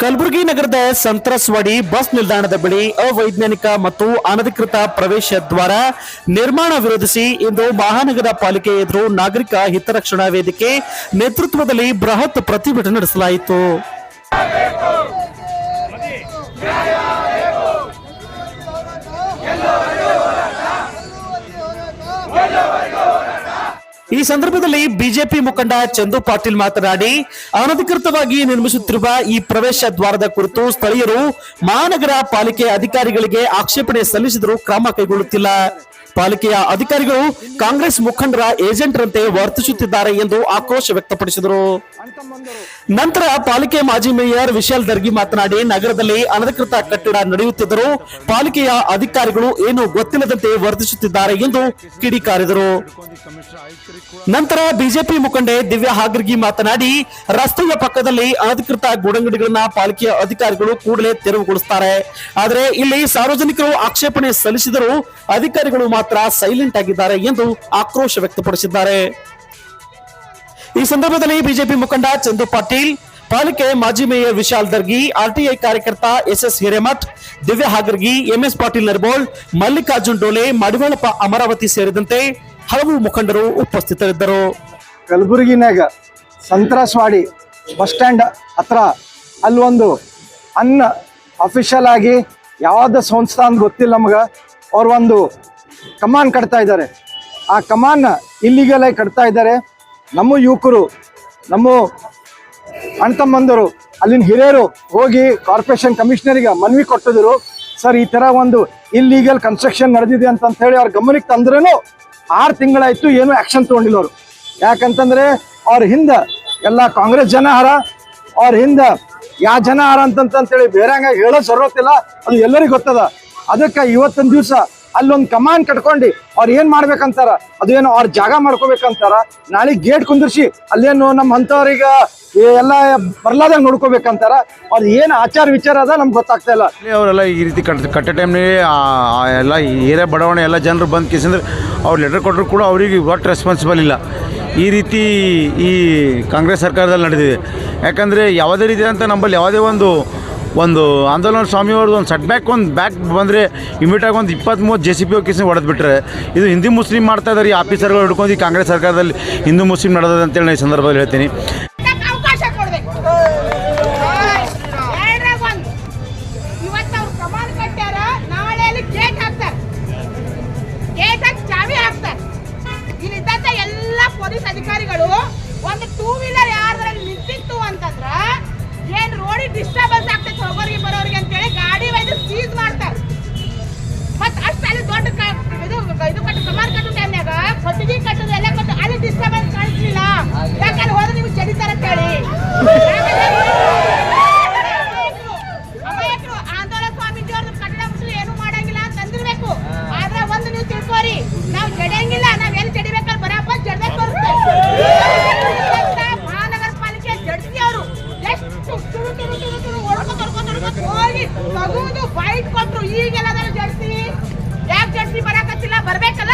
ಕಲಬುರಗಿ ನಗರದ ಸಂತ್ರಸ್ವಾಡಿ ಬಸ್ ನಿಲ್ದಾಣದ ಬಳಿ ಅವೈಜ್ಞಾನಿಕ ಮತ್ತು ಅನಧಿಕೃತ ಪ್ರವೇಶ ದ್ವಾರ ನಿರ್ಮಾಣ ವಿರೋಧಿಸಿ ಇಂದು ಮಹಾನಗರ ಪಾಲಿಕೆ ಎದುರು ನಾಗರಿಕ ಹಿತರಕ್ಷಣಾ ವೇದಿಕೆ ನೇತೃತ್ವದಲ್ಲಿ ಬೃಹತ್ ಪ್ರತಿಭಟನೆ ನಡೆಸಲಾಯಿತು. ಈ ಸಂದರ್ಭದಲ್ಲಿ ಬಿಜೆಪಿ ಮುಖಂಡ ಚಂದು ಪಾಟೀಲ್ ಮಾತನಾಡಿ, ಅನಧಿಕೃತವಾಗಿ ನಿರ್ಮಿಸುತ್ತಿರುವ ಈ ಪ್ರವೇಶ ದ್ವಾರದ ಕುರಿತು ಸ್ಥಳೀಯರು ಮಹಾನಗರ ಪಾಲಿಕೆ ಅಧಿಕಾರಿಗಳಿಗೆ ಆಕ್ಷೇಪಣೆ ಸಲ್ಲಿಸಿದರೂ ಕ್ರಮ ಕೈಗೊಳ್ಳುತ್ತಿಲ್ಲ. ಪಾಲಿಕೆಯ ಅಧಿಕಾರಿಗಳು ಕಾಂಗ್ರೆಸ್ ಮುಖಂಡರ ಏಜೆಂಟ್ರಂತೆ ವರ್ತಿಸುತ್ತಿದ್ದಾರೆ ಎಂದು ಆಕ್ರೋಶ ವ್ಯಕ್ತಪಡಿಸಿದರು. ನಂತರ ಪಾಲಿಕೆ ಮಾಜಿ ಮೇಯರ್ ವಿಶಾಲ್ ದರ್ಗಿ ಮಾತನಾಡಿ, ನಗರದಲ್ಲಿ ಅನಧಿಕೃತ ಕಟ್ಟಡ ನಡೆಯುತ್ತಿದ್ದರೂ ಪಾಲಿಕೆಯ ಅಧಿಕಾರಿಗಳು ಏನು ಗೊತ್ತಿಲ್ಲದಂತೆ ವರ್ತಿಸುತ್ತಿದ್ದಾರೆ ಎಂದು ಕಿಡಿಕಾರಿದರು. ನಂತರ ಬಿಜೆಪಿ ಮುಖಂಡೆ ದಿವ್ಯಾ ಹಾಗರ್ಗಿ ಮಾತನಾಡಿ, ರಸ್ತೆಯ ಪಕ್ಕದಲ್ಲಿ ಅನಧಿಕೃತ ಗೂಡಂಗಡಿಗಳನ್ನ ಪಾಲಿಕೆಯ ಅಧಿಕಾರಿಗಳು ಕೂಡಲೇ ತೆರವುಗೊಳಿಸುತ್ತಾರೆ ಆದರೆ ಇಲ್ಲಿ ಸಾರ್ವಜನಿಕರು ಆಕ್ಷೇಪಣೆ ಸಲ್ಲಿಸಿದರೂ ಅಧಿಕಾರಿಗಳು ಮಾತ್ರ ಸೈಲೆಂಟ್ ಆಗಿದ್ದಾರೆ ಎಂದು ಆಕ್ರೋಶ ವ್ಯಕ್ತಪಡಿಸಿದ್ದಾರೆ. ಈ ಸಂದರ್ಭದಲ್ಲಿ ಬಿಜೆಪಿ ಮುಖಂಡ ಚಂದು ಪಾಟೀಲ್, ಪಾಲಿಕೆ ಮಾಜಿ ಮೇಯರ್ ವಿಶಾಲ್ ದರ್ಗಿ, ಆರ್ಟಿಐ ಕಾರ್ಯಕರ್ತ S S Hiremath, Divya Hagargi, MS Patil Narbol, Mallikarjun Dole Madivalappa Amaravati ಸೇರಿದಂತೆ ಹಲವು ಮುಖಂಡರು ಉಪಸ್ಥಿತರಿದ್ದರು. ಕಲಬುರಗಿನಾಗ ಸಂತ್ರಸ್ವಾಡಿ ಬಸ್ ಸ್ಟ್ಯಾಂಡ್ ಹತ್ರ ಅಲ್ಲೊಂದು ಅನ್ನ ಅಫಿಷಿಯಲ್ ಆಗಿ ಯಾವ್ದು ಸಂಸ್ಥಾ ಅಂತ ಗೊತ್ತಿಲ್ಲ ನಮ್ಗೆ. ಅವ್ರ ಒಂದು ಕಮಾನ್ ಕಟ್ತಾ ಇದ್ದಾರೆ. ಆ ಕಮಾನ್ ಇಲ್ಲಿಗೆಲ್ಲ ಕಟ್ತಾ ಇದ್ದಾರೆ. ನಮ್ಮ ಯುವಕರು, ನಮ್ಮ ಅಣ್ತಮ್ಮಂದರು ಅಲ್ಲಿನ ಹಿರಿಯರು ಹೋಗಿ ಕಾರ್ಪೊರೇಷನ್ ಕಮಿಷನರಿಗೆ ಮನವಿ ಕೊಟ್ಟಿದ್ರು. ಸರ್, ಈ ತರ ಒಂದು ಇಲ್ಲೀಗಲ್ ಕನ್ಸ್ಟ್ರಕ್ಷನ್ ನಡೆದಿದೆ ಅಂತ ಹೇಳಿ ಅವ್ರ ಗಮನಕ್ಕೆ ತಂದ್ರೂ ಆರು ತಿಂಗಳಾಯಿತು ಏನು ಆಕ್ಷನ್ ತಗೊಂಡಿಲ್ಲ ಅವರು. ಯಾಕಂತಂದ್ರೆ ಅವ್ರ ಹಿಂದೆ ಎಲ್ಲ ಕಾಂಗ್ರೆಸ್ ಜನ ಹರ ಅವ್ರ ಹಿಂದೆ ಯಾ ಜನ ಹರ ಅಂತಂತೇಳಿ ಬೇರೆ ಹಂಗಾಗಿ ಹೇಳೋ ಜರೂರತ್ತಿಲ್ಲ ಅದು ಎಲ್ಲರಿಗೂ ಗೊತ್ತದ. ಅದಕ್ಕೆ ಇವತ್ತೊಂದು ದಿವಸ ಅಲ್ಲೊಂದು ಕಮಾನ್ ಕಟ್ಕೊಂಡು ಅವ್ರು ಏನ್ ಮಾಡ್ಬೇಕಂತಾರ? ಏನು ಅವ್ರ ಜಾಗ ಮಾಡ್ಕೋಬೇಕಂತಾರ? ನಾಳೆ ಗೇಟ್ ಕುಂದಿರ್ಸಿ ಅಲ್ಲೇನು ನಮ್ಮ ಅಂಥವ್ರಿಗೆ ಎಲ್ಲ ಬರ್ಲಾದಾಗ ನೋಡ್ಕೋಬೇಕಂತಾರ? ಅವ್ರ ಏನು ಆಚಾರ ವಿಚಾರ ಅದ ನಮ್ಗೆ ಗೊತ್ತಾಗ್ತಾ ಇಲ್ಲ. ಅವರೆಲ್ಲ ಈ ರೀತಿ ಕಟ್, ಕಟ್ಟ ಟೈಮ್ನಲ್ಲಿ ಎಲ್ಲ ಏರಿಯಾ ಬಡಾವಣೆ ಎಲ್ಲ ಜನರು ಬಂದು ಕೇಸಂದ್ರೆ ಅವ್ರು ಲೆಟರ್ ಕೊಟ್ಟರು ಕೂಡ ಅವರಿಗೆ ಒಟ್ಟು ರೆಸ್ಪಾನ್ಸಿಬಲ್ ಇಲ್ಲ. ಈ ರೀತಿ ಈ ಕಾಂಗ್ರೆಸ್ ಸರ್ಕಾರದಲ್ಲಿ ನಡೆದಿದೆ. ಯಾಕಂದರೆ ಯಾವುದೇ ರೀತಿ ಅಂತ ನಮ್ಮಲ್ಲಿ ಯಾವುದೇ ಒಂದು ಒಂದು ಆಂದೋಲನ ಸ್ವಾಮಿಯವ್ರದ್ದು ಒಂದು ಸೆಟ್ ಬ್ಯಾಕ್ ಒಂದು ಬ್ಯಾಕ್ ಬಂದರೆ ಇಮಿಡಿಯಾಗಿ ಒಂದು ಇಪ್ಪತ್ತ್ ಮೂವತ್ತು ಜೆ ಸಿ ಪಿ ಕೇಸ್ ಹೊಡೆದ್ಬಿಟ್ರೆ ಇದು ಹಿಂದೂ ಮುಸ್ಲಿಂ ಮಾಡ್ತಾ ಇದ್ದಾರೆ ಈ ಆಫೀಸರ್ಗಳು ಹಿಡ್ಕೊಂಡು ಈ ಕಾಂಗ್ರೆಸ್ ಸರ್ಕಾರದಲ್ಲಿ ಹಿಂದೂ ಮುಸ್ಲಿಂ ನಡೆದ ಅಂತೇಳಿ ನಾನು ಈ ಸಂದರ್ಭದಲ್ಲಿ ಹೇಳ್ತೀನಿ. ಪೊಲೀಸ್ ಅಧಿಕಾರಿಗಳು ಒಂದು ಟೂ ವೀಲರ್ ಯಾರ್ದ್ರಲ್ಲಿ ನಿಂತಿತ್ತು ಅಂತಂದ್ರ ಏನ್ ರೋಡಿಗೆ ಡಿಸ್ಟರ್ಬೆನ್ಸ್ ಆಗ್ತೈತೆ ಹೋಗೋರಿಗೆ ತಗುದು ಫೈಟ್ ಕೊಟ್ರು. ಈಗೆಲ್ಲ ಜರ್ಸಿ ಯಾಕೆ ಜರ್ಸಿ ಬರಕತ್ತಿಲ್ಲ ಬರ್ಬೇಕಲ್ಲ?